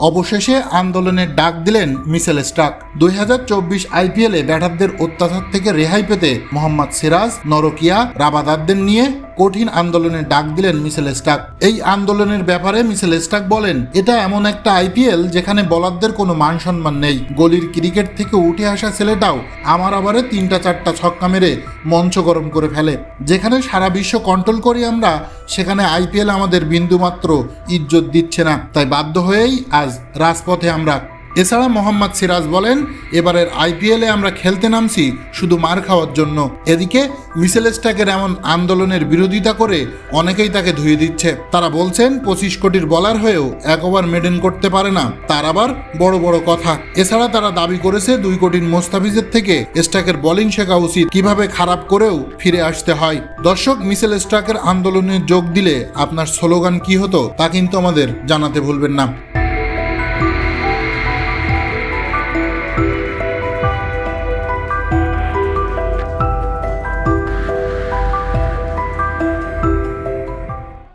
অবশেষে আন্দোলনের ডাক দিলেন মিসেল স্টাক। দুই হাজার চব্বিশ আইপিএলে ব্যাটারদের অত্যাচার থেকে রেহাই পেতে মোহাম্মদ সিরাজ, নরকিয়া, রাবাদারদের নিয়ে কঠিন আন্দোলনের ডাক দিলেন মিসেল স্টাক। এই আন্দোলনের ব্যাপারে মিসেল স্টাক বলেন, এটা এমন একটা আইপিএল যেখানে বলারদের কোনো মান সম্মান নেই। গলির ক্রিকেট থেকে উঠে আসা ছেলেটাও আমার আবারে তিনটা চারটা ছক্কা মেরে মঞ্চ গরম করে ফেলে। যেখানে সারা বিশ্ব কন্ট্রোল করি আমরা, সেখানে আইপিএল আমাদের বিন্দুমাত্র ইজ্জত দিচ্ছে না। তাই বাধ্য হয়েই আজ রাজপথে আমরা এছাড়া মোহাম্মদ সিরাজ বলেন, এবারের আইপিএলে আমরা খেলতে নামছি শুধু মার খাওয়ার জন্য। এদিকে মিসেল স্ট্যাকের এমন আন্দোলনের বিরোধিতা করে অনেকেই তাকে ধুয়ে দিচ্ছে। তারা বলছেন, পঁচিশ কোটির বলার হয়েও এক ওভার মেডেন করতে পারে না। তার আবার বড় বড় কথা। এছাড়া তারা দাবি করেছে, দুই কোটির মোস্তাফিজের থেকে স্ট্যাকের বোলিং শেখা উচিত। কীভাবে খারাপ করেও ফিরে আসতে হয়। দর্শক, মিসেল স্ট্যাকের আন্দোলনে যোগ দিলে আপনার স্লোগান কি হতো, তা কিন্তু আমাদের জানাতে ভুলবেন না। Thank you.